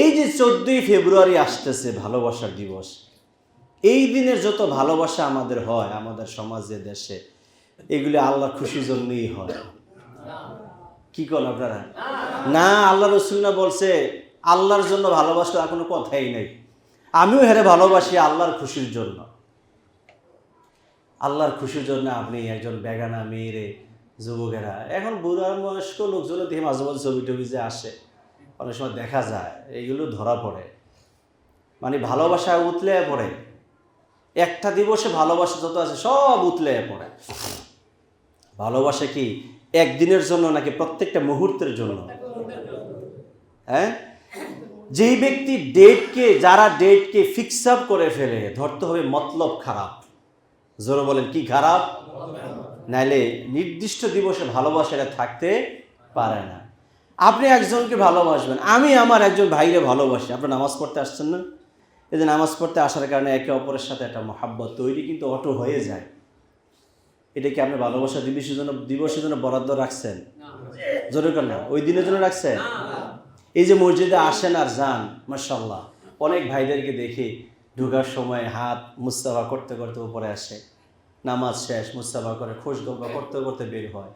এই যে চোদ্দই ফেব্রুয়ারি আসতেছে ভালোবাসার দিবস, এই দিনের যত ভালোবাসা আমাদের হয়, আমাদের সমাজে, দেশে, এগুলি আল্লাহর খুশির জন্যই হয়। কি করেন আপনারা? না, আল্লাহ রসুল্লাহ বলছে, আল্লাহর জন্য ভালোবাসা আর কোনো কথাই নেই। আমিও হেরে ভালোবাসি আল্লাহর খুশির জন্য। আল্লাহর খুশির জন্য আপনি একজন বেগানা মেয়েরে যুবকেরা। এখন বুড়া বয়স্ক লোকজন দেখে মাঝে মাঝে ছবি টবি যে আসে। অনেক সময় দেখা যায়, এইগুলো ধরা পড়ে। মানে ভালোবাসা উতলে পড়ে। একটা দিবসে ভালোবাসা যত আছে সব উতলে পড়ে। ভালোবাসা কি একদিনের জন্য নাকি প্রত্যেকটা মুহূর্তের জন্য? হ্যাঁ? যেই ব্যক্তি ডেটকে, যারা ডেটকে ফিক্স আপ করে ফেলে, ধরতে হবে মতলব খারাপ। জোরে বলেন, কি খারাপ? নাইলে নির্দিষ্ট দিবসে ভালোবাসাটা থাকতে পারে না। আপনি একজনকে ভালোবাসবেন। আমি আমার একজন ভাইরে ভালোবাসি। আপনি নামাজ পড়তে আসছেন না? এই যে নামাজ পড়তে আসার কারণে একে অপরের সাথে একটা মহাব্বত তৈরি কিন্তু অটো হয়ে যায়। এটা কি আপনি ভালোবাসা দিবসের জন্য দিবসের জন্য বরাদ্দ রাখছেন? জোরে না। ওই দিনের জন্য রাখছেন? এই যে মসজিদে আসেন আর যান মার্শাল্লাহ অনেক ভাইদেরকে দেখি ঢুকার সময় হাত মুস্তাফা করতে করতে উপরে আসে। নামাজ শেষ মুস্তাফা করে খোঁজ গল্প করতে করতে বের হয়।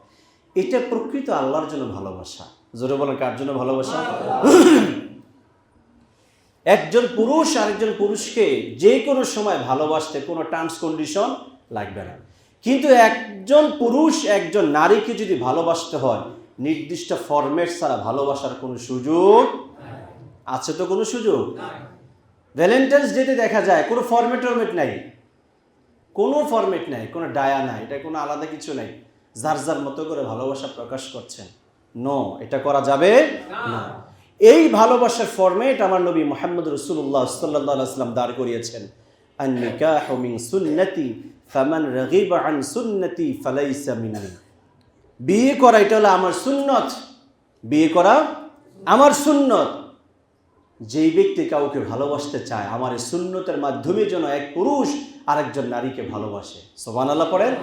এটা প্রকৃত আল্লাহর জন্য ভালোবাসা। জোরে বলেন, কার জন্য ভালোবাসা? একজন পুরুষ আরেকজন পুরুষকে যে কোনো সময় ভালোবাসতে কোনো টার্মস কন্ডিশন লাগবে না। কিন্তু একজন পুরুষ, একজন নারীকে যদি ভালোবাসতে হয়, নির্দিষ্ট ফরম্যাট ছাড়া ভালোবাসার কোনো সুযোগ আছে তো কোনো সুযোগ? ভ্যালেন্টাইন্স ডেতে দেখা যায়, কোনো ফরম্যাট টরমেট নাই। কোনো ফরম্যাট নাই, কোনো ডায়া নাই, এটা কোনো আলাদা কিছু নাই। যার যার মতো করে ভালোবাসা প্রকাশ করছেন। নো এটা করা যাবে না। এই ভালোবাসার ফরম্যাট আমার নবী মোহাম্মদ রসুল্লাহ সাল্লাহ আসলাম দাঁড় করিয়েছেন। সুন্নতি রাগিব আন সুন্নতি ফালাইসা মিন্নি বিয়ে করা এটা হলো আমার সুন্নত। বিয়ে করা আমার সুন্নত। যেই ব্যক্তি কাউকে ভালোবাসতে চায় আমার এই সুন্নতের মাধ্যমে যেন এক পুরুষ আরেকজন নারীকে ভালোবাসে। সোমান আল্লাহ পড়েন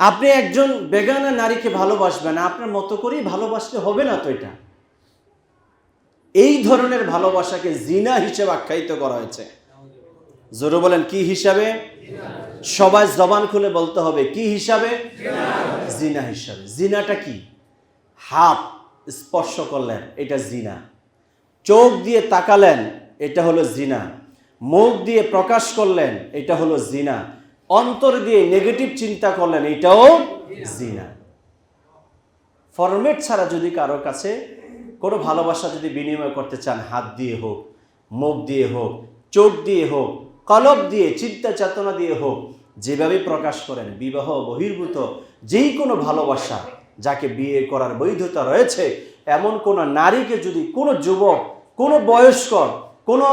আপনি একজন বেগানা নারীকে ভালোবাসবেন, আপনার মতো করেই ভালোবাসতে হবে না তো এটা? এই ধরনের ভালোবাসাকে জিনা হিসেবে আখ্যায়িত করা হয়েছে। জোরে বলেন, কি হিসাবে? সবাই জবান খুলে বলতে হবে, কি হিসাবে? জিনা হিসাবে। জিনাটা কি? হাত স্পর্শ করলেন, এটা জিনা। চোখ দিয়ে তাকালেন, এটা হলো জিনা। মুখ দিয়ে প্রকাশ করলেন, এটা হলো জিনা। অন্তর দিয়ে নেগেটিভ চিন্তা করলেন এটাও জিনা। ফরমেট ছাড়া যদি কারও কাছে কোনো ভালোবাসা যদি বিনিময় করতে চান হাত দিয়ে হোক মুখ দিয়ে হোক চোখ দিয়ে হোক কলব দিয়ে চিন্তা চেতনা দিয়ে হোক যেভাবে প্রকাশ করেন বিবাহ বহির্ভূত যেই কোনো ভালোবাসা যাকে বিয়ে করার বৈধতা রয়েছে এমন কোনো নারীকে যদি কোনো যুবক কোনো বয়স্কর কোনো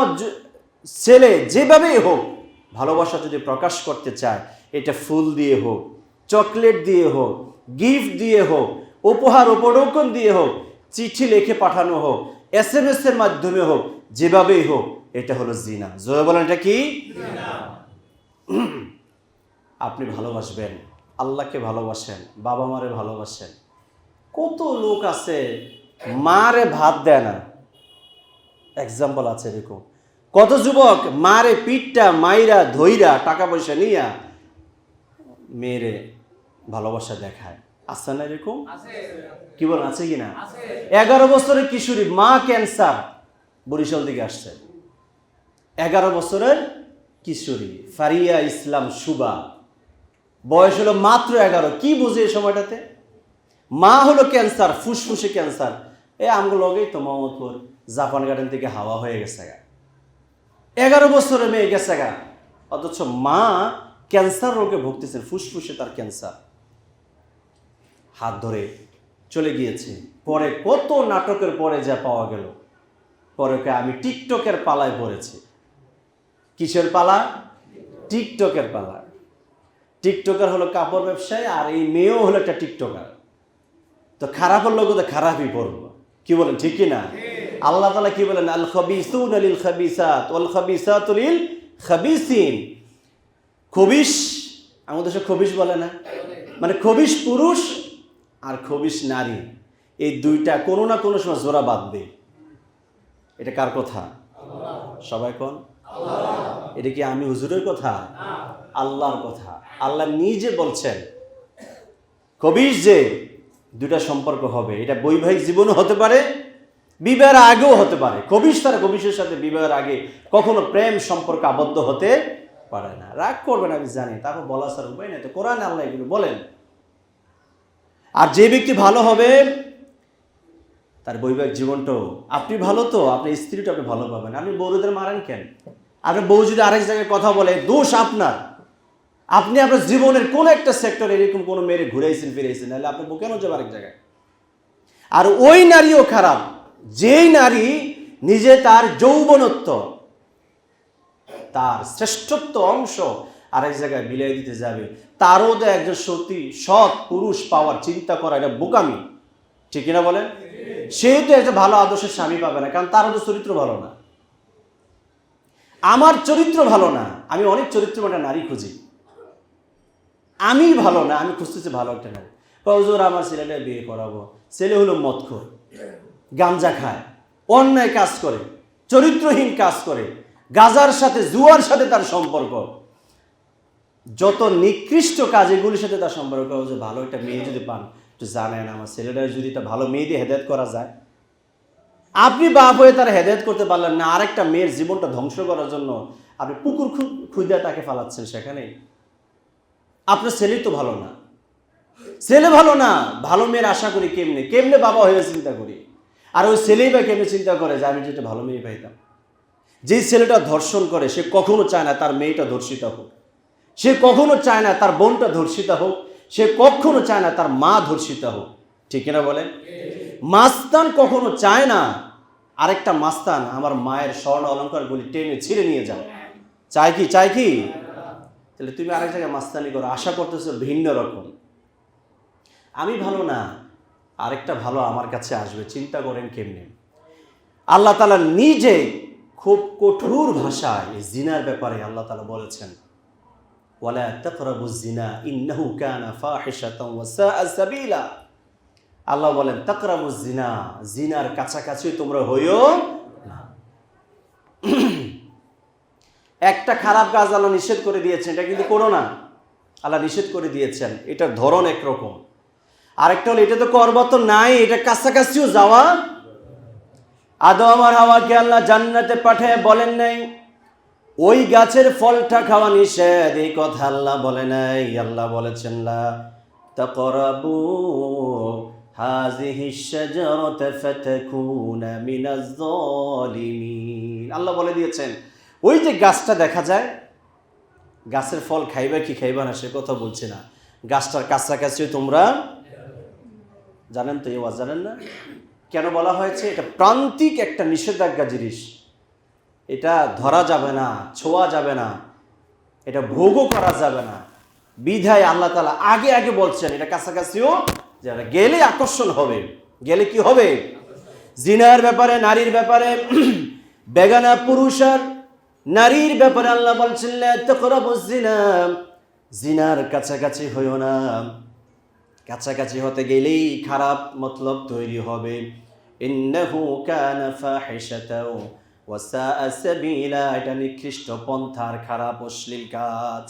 ছেলে যেভাবেই হোক ভালোবাসা যদি প্রকাশ করতে চায়, এটা ফুল দিয়ে হোক, চকলেট দিয়ে হোক, গিফট দিয়ে হোক, উপহার উপঢৌকন দিয়ে হোক, চিঠি লিখে পাঠানো হোক এস এম এস এর মাধ্যমে হোক, যেভাবেই হোক, এটা হলো জিনা। জয় বলেন, এটা কি? আপনি ভালোবাসবেন, আল্লাহকে ভালোবাসেন, বাবা মারে ভালোবাসেন। কত লোক আছে, মারে ভাত দেয় না। এক্সাম্পল আছে এরকম। কত যুবক মারে পিঠটা মাইরা ধইরা টাকা পয়সা নিয়া মেয়েরে ভালোবাসা দেখায়। আছে না এরকম? কি বল আছে কি না? এগারো বছরের কিশোরী মা ক্যান্সার বরিশাল দিকে আসছে। এগারো বছরের কিশোরী ফারিয়া ইসলাম সুবা। বয়স হলো মাত্র এগারো। কি বুঝে এই সময়টাতে? মা হলো ক্যান্সার ফুসফুসে ক্যান্সার। এ আমগুলো লগেই তো মোহাম্মদপুর জাপান গার্ডেন থেকে হাওয়া হয়ে গেছে গা। এগারো বছরের মেয়ে গেছে গা। অথচ মা ক্যান্সার রোগে ভুগতেছেন ফুসফুসে তার ক্যান্সার। হাত ধরে চলে গিয়েছে। পরে কত নাটকের পরে যা পাওয়া গেল। পরে আমি টিকটকের পালায় পড়েছি। কিসের পালা? টিকটকের পালা। টিকটকার হলো কাপড় ব্যবসায়ী আর এই মেয়েও হলো একটা টিকটকার। তো খারাপের লোক তো খারাপই পড়ব। কি বলেন, ঠিক কি না? আল্লাহ তালা কি বলেন? আল খবিসুন আলিল খাবিসাত, ওয়াল খাবিসাত লিল খাবিসিন। খবিস আমাদের দেশে খবিস বলে না। মানে খবিস পুরুষ আর খবিস নারী। এই দুইটা কোনো না কোনো সময় জোড়া বাঁধবে। এটা কার কথা? সবাই কোন? এটা কি আমি হুজুরের কথা? আল্লাহর কথা। আল্লাহ নিজে বলছেন কবির যে দুটা সম্পর্ক হবে, এটা বৈবাহিক জীবনও হতে পারে বিবাহের আগেও হতে পারে। কবির তারা কবিশের সাথে বিবাহের আগে কখনো প্রেম সম্পর্ক আবদ্ধ হতে পারে না। রাগ করবেন, আমি জানি, তারপর বলা স্যার উপায় নেই। তো কোরআন আল্লাহ এগুলো বলেন। আর যে ব্যক্তি ভালো হবে, তার বৈবাহিক জীবনটাও, আপনি ভালো তো, আপনার স্ত্রীটা আপনি ভালো পাবেন। আপনি বউদের মারেন কেন? আপনার বউ যদি আরেক জায়গায় কথা বলে, দোষ আপনার। আপনি আপনার জীবনের কোন একটা সেক্টর এরকম কোনো মেরে ঘুরাইছেন ফিরেছেন নাহলে আপনার কেন যাবে আরেক জায়গায়? আর ওই নারীও খারাপ। যেই নারী নিজে তার যৌবনত্ব, তার শ্রেষ্ঠত্ব অংশ আরেক জায়গায় বিলাই দিতে যাবে, তারও তো একজন সত্যি সৎ পুরুষ পাওয়ার চিন্তা করা এটা বোকামি। ঠিক কিনা বলেন? সেও তো একটা ভালো আদর্শের স্বামী পাবে না, কারণ তারও তো চরিত্র ভালো না। আমার চরিত্র ভালো না, আমি অনেক চরিত্র একটা নারী খুঁজি। আমি ভালো না, আমি খুঁজতেছি ভালো একটা নারী। কজোর আমার ছেলেটা বিয়ে করাবো। ছেলে হলো মদখোর। গাঞ্জা খায়, অন্যায় কাজ করে, চরিত্রহীন কাজ করে, গাজার সাথে, জুয়ার সাথে তার সম্পর্ক। যত নিকৃষ্ট কাজ, এগুলির সাথে তার সম্পর্ক যে ভালো একটা মেয়ে যদি পান, একটু জানেন, আমার ছেলেটা যদি একটা ভালো মেয়ে দিয়ে হেদায়ত করা যায়। আপনি বাপ হয়ে তার হেদায়ত করতে পারলেন না, আরেকটা মেয়ের জীবনটা ধ্বংস করার জন্য আপনি পুকুর খুঁজে তাকে ফালাচ্ছেন সেখানে। আপনার ছেলেই তো ভালো না। ছেলে ভালো না, ভালো মেয়ের আশা করি কেমনে? কেমনে বাবা হয়ে চিন্তা করি? আর ওই ছেলেই বা কেমনে চিন্তা করে যে আমি যেটা ভালো মেয়ে পাইতাম? যেই ছেলেটা ধর্ষণ করে, সে কখনো চায় না তার মেয়েটা ধর্ষিত হোক। সে কখনো চায় না তার বোনটা ধর্ষিত হোক। সে কখনো চায় না তার মা ধর্ষিত হোক। ঠিক কিনা বলেন? মাস্তান কখনো চায় না, আরেকটা মাস্তান আমার মায়ের স্বর্ণ অলঙ্কারগুলি টেনে ছিঁড়ে নিয়ে যাও চাই কি? চাই কি? তাহলে তুমি আরেক জায়গায় মাস্তানি করো। আশা করতেছো ভিন্ন রকম। আমি ভালো না আরেকটা ভালো আমার কাছে আসবে, চিন্তা করেন কেমনে। আল্লাহ তালা নিজে খুব কঠোর ভাষায় এই জিনার ব্যাপারে আল্লাহ তালা বলেছেন, ওয়ালা তাকরাবু জিনা ইন্নাহু কানা ফাহিশাতাও ওয়া সাআ আল্লাহ বলেন, তাকরাবু জিনা জিনার কাছাকাছি তোমরা হইও একটা খারাপ কাজ আল্লাহ নিষেধ করে দিয়েছেন, এটা কিন্তু করো না। আল্লাহ নিষেধ করে দিয়েছেন, এটার ধরন একরকম। আরেকটা হলো, এটা তো করবা তো নাই, এটা কাছাকাছিও যাওয়া। আদম আর হাওয়াকে আল্লাহ জান্নাতে পাঠায় বলেন নাই? ওই গাছের ফলটা খাওয়া নিষেধ, এই কথা আল্লাহ বলে নাই, আল্লাহ বলেছেন, লা তাকরাবু জালিমিন আল্লাহ বলে দিয়েছেন, ওই যে গাছটা দেখা যায়, গাছের ফল খাইবা কি খাইবা না সে কথা বলছি না। গাছটার কাছাকাছি তোমরা জানেন তো এই ওয়াজ জানেন না? কেন বলা হয়েছে? এটা প্রান্তিক একটা নিষেধাজ্ঞা জিনিস। এটা ধরা যাবে না, ছোঁয়া যাবে না, এটা ভোগও করা যাবে না। বিধায় আল্লাহ তালা আগে আগে বলছেন, এটা কাছাকাছিও যারা গেলে আকর্ষণ হবে। গেলে কি হবে? জিনার ব্যাপারে, নারীর ব্যাপারে, বেগানা পুরুষ আর নারীর ব্যাপারে আল্লাহ জিনা। জিনার কাছাকাছি হইও না। কাছাকাছি হতে গেলেই খারাপ মতলব তৈরি হবে। ইন্নাহু কানা ফাহিশাতাও ওয়াসা সাবিলা। এটা নিকৃষ্ট পন্থার খারাপ অশ্লীল কাজ।